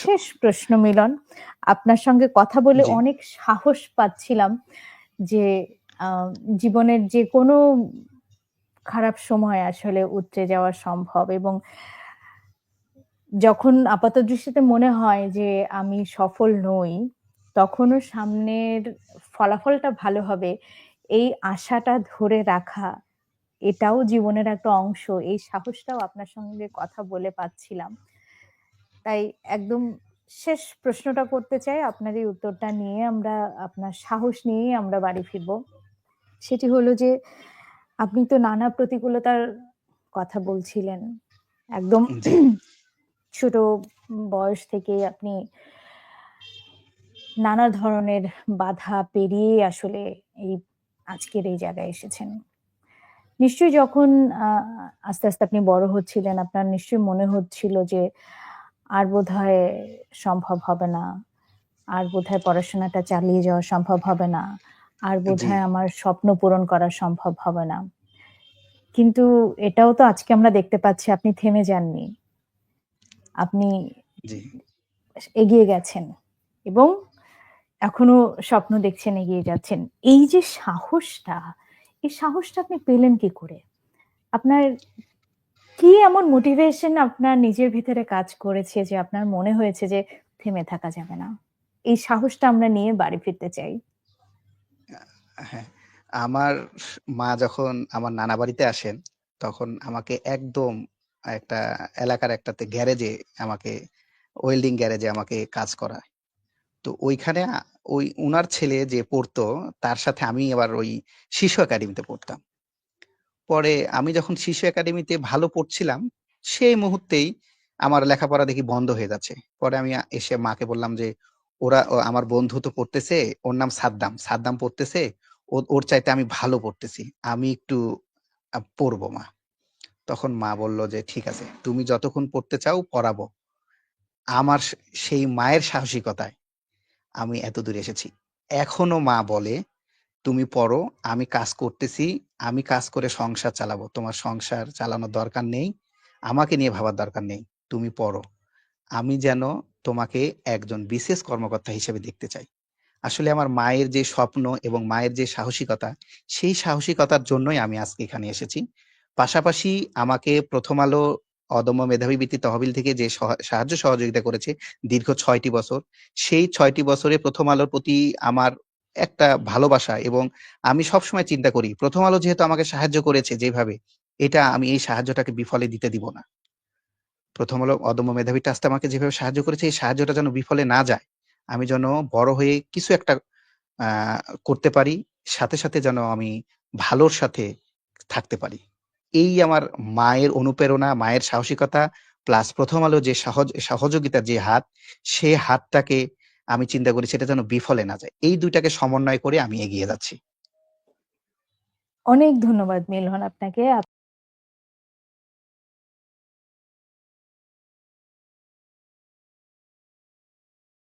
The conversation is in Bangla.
শেষ প্রশ্ন মিলন। আপনার সঙ্গে কথা বলে অনেক সাহস পাচ্ছিলাম যে জীবনের যে কোনো খারাপ সময় আসলে উতরে যাওয়া সম্ভব এবং যখন আপাত দৃষ্টিতে মনে হয় যে আমি সফল নই, তখনও সামনের ফলাফলটা ভালো হবে, এই আশাটা ধরে রাখা, এটাও জীবনের একটা অংশ। এই সাহসটাও আপনার সঙ্গে কথা বলে পাচ্ছিলাম। তাই একদম শেষ প্রশ্নটা করতে চাই, আপনার এই উত্তরটা নিয়ে আমরা আপনার সাহস নিয়েই আমরা বাড়ি ফিরব। সেটি হলো যে আপনি তো নানা প্রতিকূলতার কথা বলছিলেন। একদম। ছোট বয়স থেকে আপনি নানা ধরনের বাধা পেরিয়ে আসলে এই আজকের এই জায়গায় এসেছেন। নিশ্চয়ই যখন আস্তে, আস্তে আপনি বড় হচ্ছিলেন, আপনার নিশ্চয়ই মনে হচ্ছিল যে আর বোধহয় সম্ভব হবে না। আর বোধহয় পড়াশোনাটা চালিয়ে যাওয়া সম্ভব হবে না। আর বোধহয়। আমার স্বপ্ন পূরণ করা সম্ভব হবে না। কিন্তু এটাও তো আজকে আমরা দেখতে পাচ্ছি আপনি থেমে যাননি। আপনি এগিয়ে গেছেন এবং এখনও স্বপ্ন দেখছেন, এগিয়ে যাচ্ছেন। এই যে সাহসটা, এই সাহসটা আপনি পেলেন কি করে? আপনার কি এমন মোটিভেশন আপনার নিজের ভিতরে কাজ করেছে যে আপনার মনে হয়েছে যে থেমে থাকা যাবে না? এই সাহসটা আমরা নিয়ে বাড়ি ফিরতে চাই। হ্যাঁ, আমার মা যখন আমার নানা বাড়িতে আসেন, তখন আমাকে একদম একটা এলাকার একটাতে গ্যারেজে আমাকে ওয়েল্ডিং গ্যারেজে আমাকে কাজ করায়। তো ওইখানে ওই উনার ছেলে যে পড়তো, তার সাথে আমি আবার ওই শিশু একাডেমিতে পড়তাম। পরে আমি যখন শিশু একাডেমিতে ভালো পড়ছিলাম, সেই মুহূর্তেই আমার লেখাপড়া দেখি বন্ধ হয়ে যাচ্ছে। পরে আমি এসে মাকে বললাম যে, "ওরা আমার বন্ধু তো পড়তেছে, ওর নাম সাদ্দাম। সাদ্দাম পড়তেছে, ওর চাইতে আমি ভালো পড়তেছি। আমি একটু পড়ব মা।" তখন মা বলল যে, "ঠিক আছে, তুমি যতক্ষণ পড়তে চাও পড়াবো।" আমার সেই মায়ের সাহসিকতায় আমি এতদূর এসেছি। এখনও মা বলে, "তুমি পড়ো, আমি কাজ করতেছি। আমি কাজ করে সংসার চালাবো। তোমার সংসার চালানোর দরকার নেই। আমাকে নিয়ে ভাবার দরকার নেই। তুমি পড়ো। আমি যেন তোমাকে একজন বিশেষ কর্মকর্তা হিসেবে দেখতে চাই।" আসলে আমার মায়ের যে স্বপ্ন এবং মায়ের যে সাহসিকতা, সেই সাহসিকতার জন্যই আমি আজকে এখানে এসেছি। পাশাপাশি আমাকে প্রথম আলো অদম্য মেধাবী বৃত্তি তহবিল থেকে যে সাহায্য সহযোগিতা করেছে দীর্ঘ ছয়টি বছর, সেই ছয়টি বছরে প্রথম আলোর প্রতি আমার একটা ভালোবাসা এবং আমি সবসময় চিন্তা করি প্রথম আলো যেহেতু আমাকে সাহায্য করেছে যেভাবে, এটা আমি এই সাহায্যটাকে বিফলে দিতে দিব না। প্রথম আলো অদম্য মেধাবী ট্রাস্ট আমাকে যেভাবে সাহায্য করেছে, এই সাহায্যটা যেন বিফলে না যায়। আমি যেন বড় হয়ে কিছু একটা করতে পারি। সাথে, সাথে যেন আমি ভালোর সাথে থাকতে পারি। এই আমার মায়ের অনুপ্রেরণা, মায়ের সাহসিকতা প্লাস প্রথম আলো যে সহজ সহযোগিতার যে হাত, সে হাতটাকে আমি চিন্তা করি সেটা যেন বিফলে না যায়। এই দুইটাকে সমন্বয় করে আমি এগিয়ে যাচ্ছি। অনেক ধন্যবাদ মিলন আপনাকে। আপ